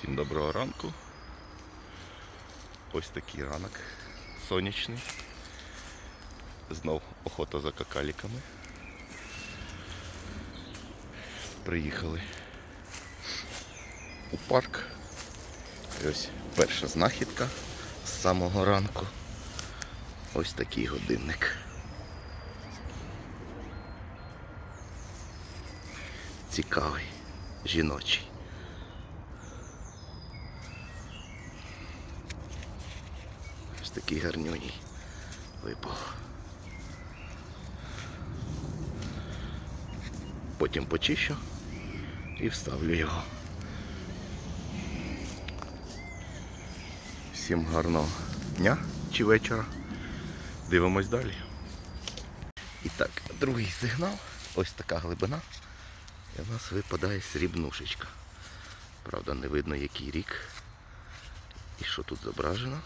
Всім доброго ранку. Ось такий ранок сонячний. Знов охота за какаліками. Приїхали у парк. І ось перша знахідка з самого ранку. Ось такий годинник. Цікавий, жіночий. Ось такий гарнюній випав. Потім почищу і вставлю його. Всім гарного дня чи вечора. Дивимось далі. І так, другий сигнал. Ось така глибина. І в нас випадає срібнушечка. Правда, не видно який рік. І що тут зображено.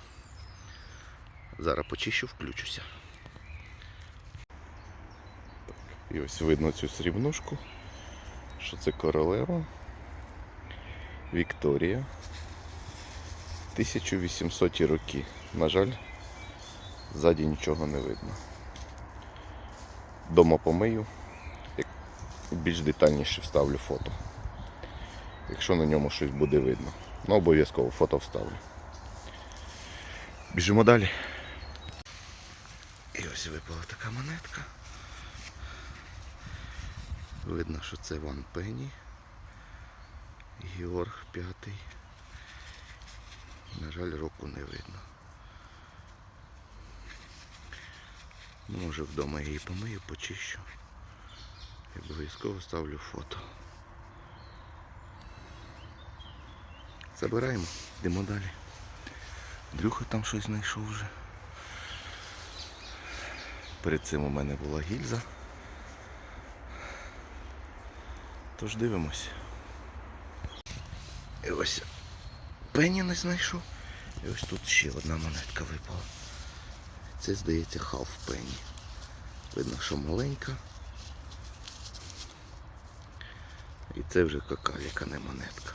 Зараз почищу, включуся. Так, і ось видно цю срібнушку, що це королева Вікторія. 1800 роки. На жаль, ззаді нічого не видно. Дома помию, більш детальніше вставлю фото. Якщо на ньому щось буде видно. Ну, обов'язково фото вставлю. Біжимо далі. І ось випала така монетка. Видно, що це Ван Пенні. Георг п'ятий. На жаль, року не видно. Ну, може вдома я її помию, почищу. І обов'язково ставлю фото. Забираємо, йдемо далі. Дрюха там щось знайшов вже. Перед цим у мене була гільза. Тож дивимось. І ось пені не знайшов. І ось тут ще одна монетка випала. Це, здається, халф пені. Видно, що маленька. І це вже какаліка, не монетка.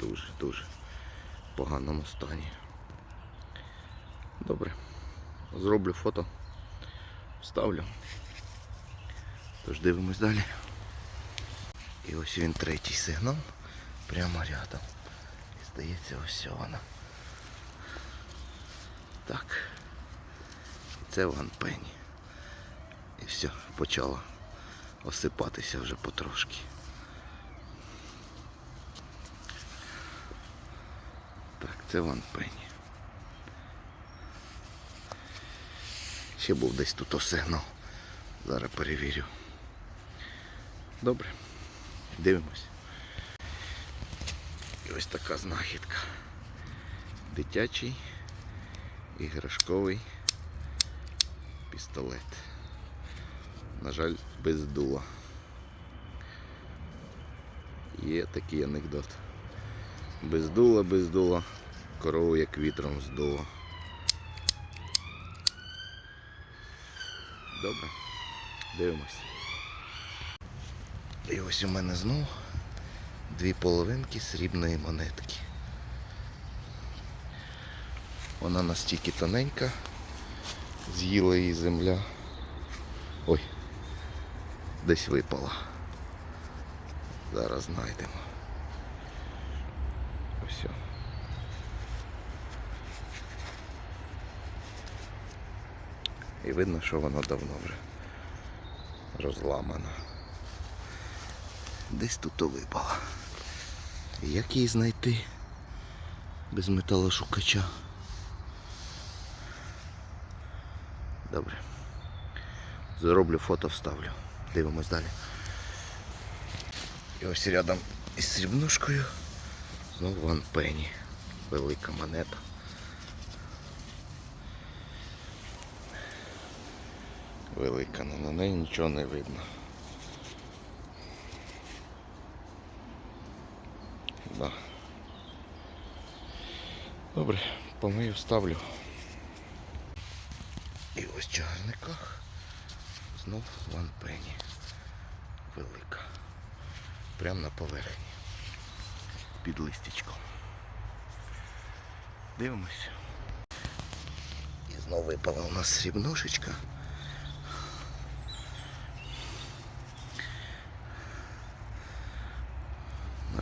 Дуже, дуже в поганому стані. Добре. Зроблю фото, вставлю. Тож дивимось далі. І ось він третій сигнал прямо рядом. І здається, ось вона. Так. Це Ван Пенні. І все, почало осипатися вже потрошки. Так, це Ван Пенні. Ще був десь тут сигнал. Зараз перевірю. Добре. Дивимось. І ось така знахідка. Дитячий іграшковий пістолет. На жаль, без дула. Є такий анекдот. Без дула, без дула. Корову як вітром здуло. Добре. Дивимось. І ось у мене знову дві половинки срібної монетки. Вона настільки тоненька, з'їла її земля. Ой, десь випала. Зараз знайдемо. Ось. І видно, що вона давно вже розламана. Десь тут то випала. Як її знайти без металошукача? Добре. Зроблю фото, вставлю. Дивимось далі. І ось рядом із срібнушкою знову Ван Пенні. Велика монета. Велика, але на неї нічого не видно. Да. Добре, помию, вставлю. І ось в чагарниках знов Ван Пенні. Велика. Прямо на поверхні. під листячком. Дивимось. І знову випала у нас срібнушечка.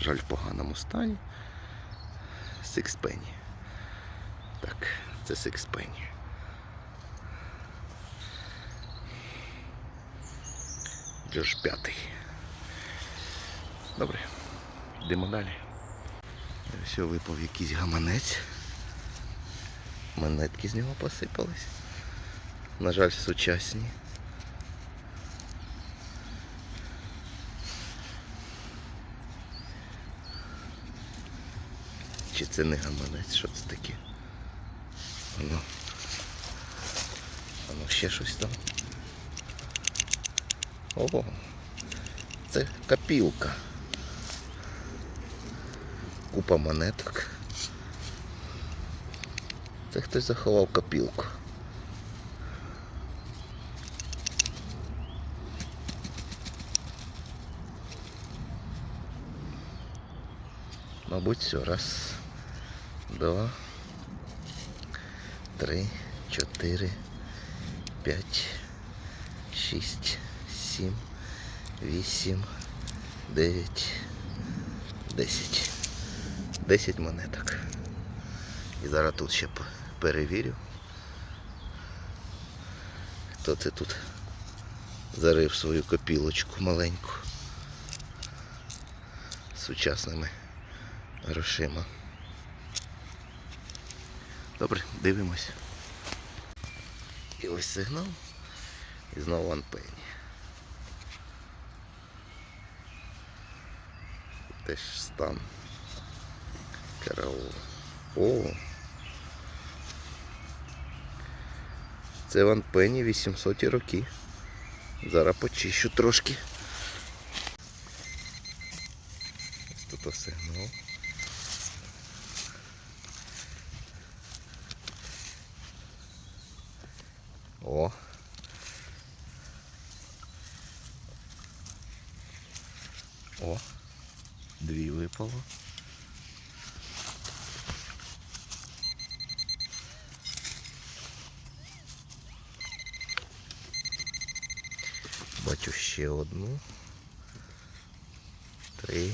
Жаль, в поганому стані. Сикспені. Так, це сикспені. Джордж п'ятий. Добре, йдемо далі. Ось випав якийсь гаманець. Монетки з нього посипались. На жаль, сучасні. Чи це не гаманець? Що це таке? Воно. Воно ще щось там. Ого. Це копілка. Купа монеток. Це хтось заховав копілку. Мабуть, все. Раз, два, три, чотири, п'ять, шість, сім, вісім, дев'ять, десять. Десять монеток. І зараз тут ще перевірю. Хто це тут зарив свою копілочку маленьку сучасними грошима. Добре, дивимось. І ось сигнал. І знову анпені. Теж стан. Караул. О. Це Ван Пенні 800 роки. Зараз почищу трошки. Ось тут сигнал. О. О. Дві випало. Бачу ще одну. Три.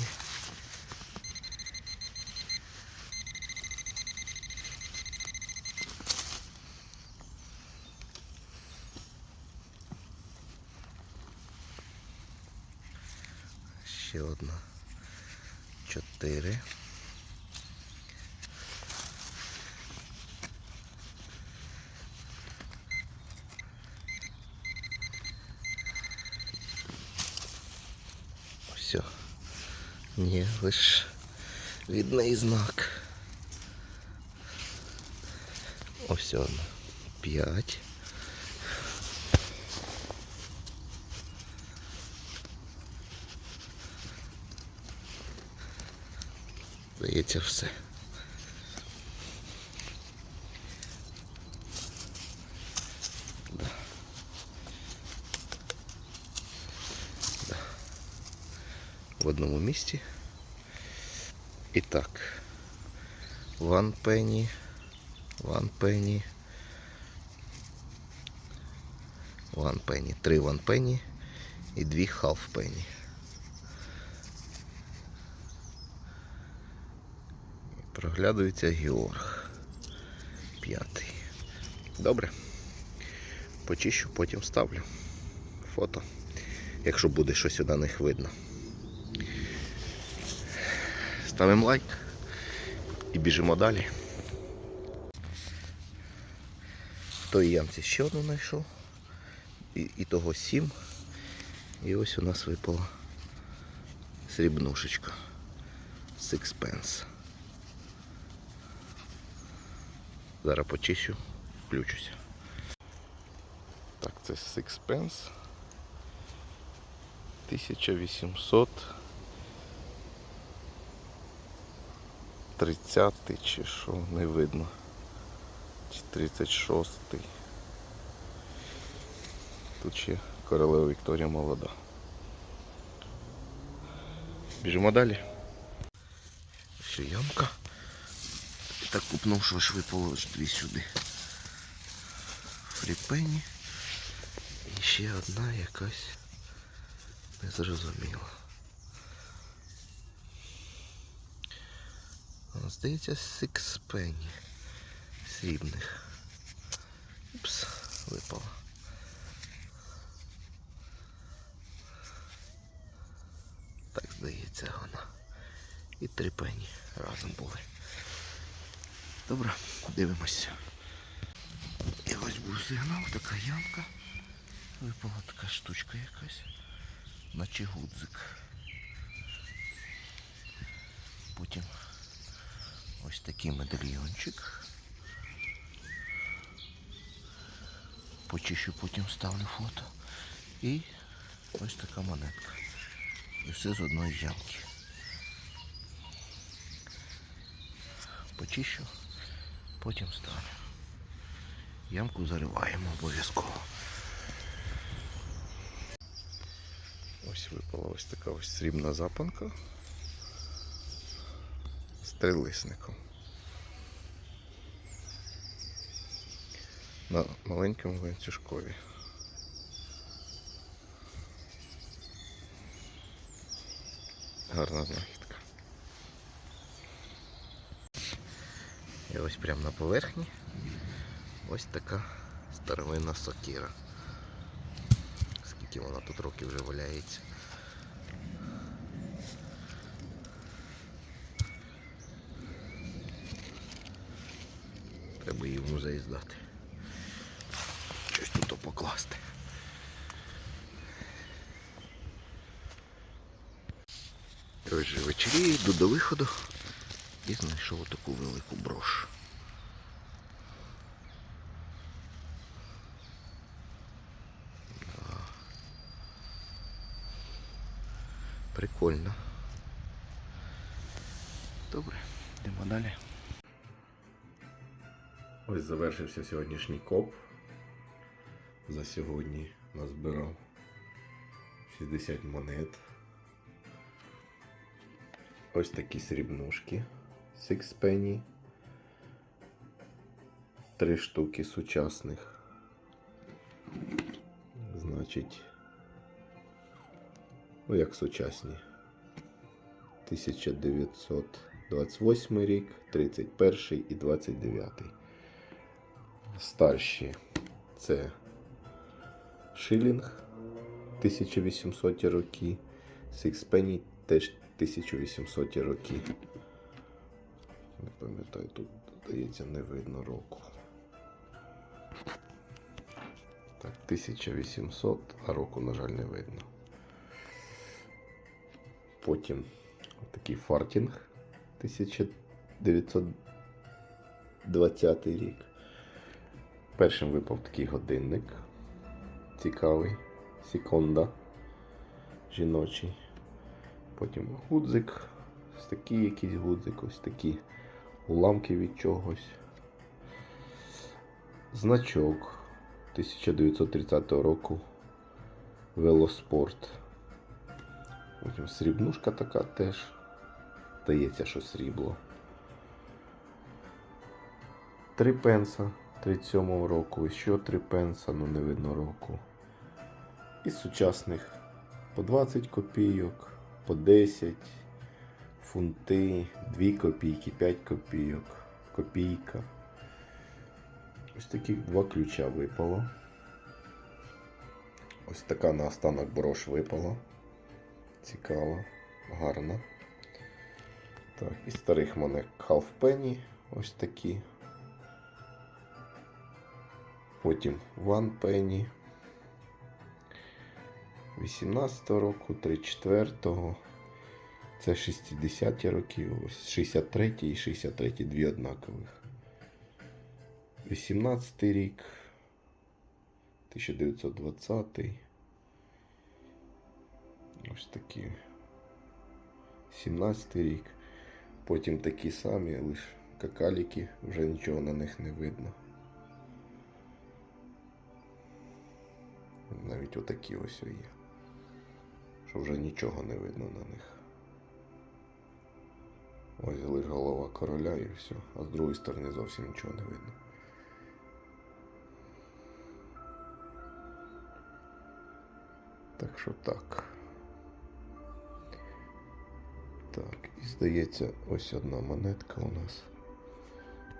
Ще одна. Чотири. Все. Ні, лиш відний знак. Ось он. П'ять. Здається, все. В одному місці. І так. One penny. One penny. One penny. Три one penny і дві half penny. Проглядується Георг. П'ятий. Добре. Почищу, потім ставлю фото, якщо буде щось на них видно. Ставимо лайк і біжимо далі. В той ямці ще одну знайшов. І, і того сім. І ось у нас випала срібнушечка. Sixpence. Зараз почищу, включуся. Так, це Sixpence. 1800 30 чи що, не видно. Чи 36. Тут ще королева Вікторія молода. Біжимо далі. ось ямка. Так купнув, аж випало аж дві сюди. Фріпені. І ще одна якась незрозуміла. Здається, сикспені срібних. Упс, випала. Так здається вона. І три пені разом були. Добре, дивимося. І ось був сигнал, така ямка. Випала така штучка якась. Наче гудзик. Потім ось такий медальйончик. Почищу, потім ставлю фото. І ось така монетка. І все з одної ямки. Почищу, потім ставлю. Ямку зариваємо обов'язково. Ось випала ось така ось срібна запанка з трилисником. На маленькому ланцюжкові. Гарна знахідка. І ось прямо на поверхні ось така старовинна сокира. Скільки вона тут років вже валяється. Треба її в музей здати. Щось тут покласти. І Ось же вечері йду до виходу і знайшов таку велику брош. Да. Прикольно. Добре, йдемо далі. Ось завершився сьогоднішній коп. За сьогодні назбирав 60 монет. Ось такі срібнушки. Sixpenny. Три штуки сучасних. Значить. Ну, як сучасні. 1928 рік, 31 і 29. Старші це шилінг 1800 роки. Sixpenny теж 1800 роки. Не пам'ятаю, тут, здається, не видно року. Так, 1800, а року, на жаль, не видно. Потім такий фартінг 1920 рік. Першим випав такий годинник. Цікавий. Секонда. Жіночий. Потім гудзик. Ось такий якийсь гудзик, ось такі уламки від чогось. Значок 1930 року. Велоспорт. Потім срібнушка така теж. Здається, що срібло. Три пенса 37 року. І ще три пенса, ну не видно року. Із сучасних по 20 копійок, по 10, фунти, 2 копійки, 5 копійок, копійка. Ось таких два ключа випало. Ось така на останок брош випала. Цікаво, гарно. Так, із старих монет Half Penny ось такі. Потім One Penny. 18 року, 34-го. Це 60-ті роки, ось 63 і 63 дві однакових. 18 рік. 1920. Ось такі. 17 рік. Потім такі самі, лише какаліки, вже нічого на них не видно. Навіть отакі ось є. Що вже нічого не видно на них. Ось лиш голова короля і все, а з другої сторони зовсім нічого не видно. Так що так. Так, і здається, ось одна монетка у нас.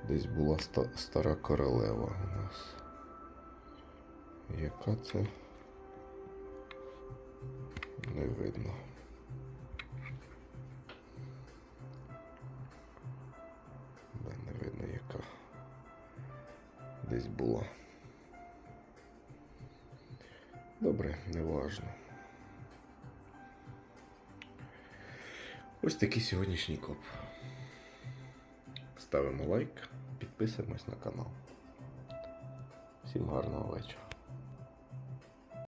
Десь була ста- стара королева у нас. Яка це? Не видно. Була. Добре, неважно. Ось такий сьогоднішній коп. Ставимо лайк, підписуємось на канал. Всім гарного вечора.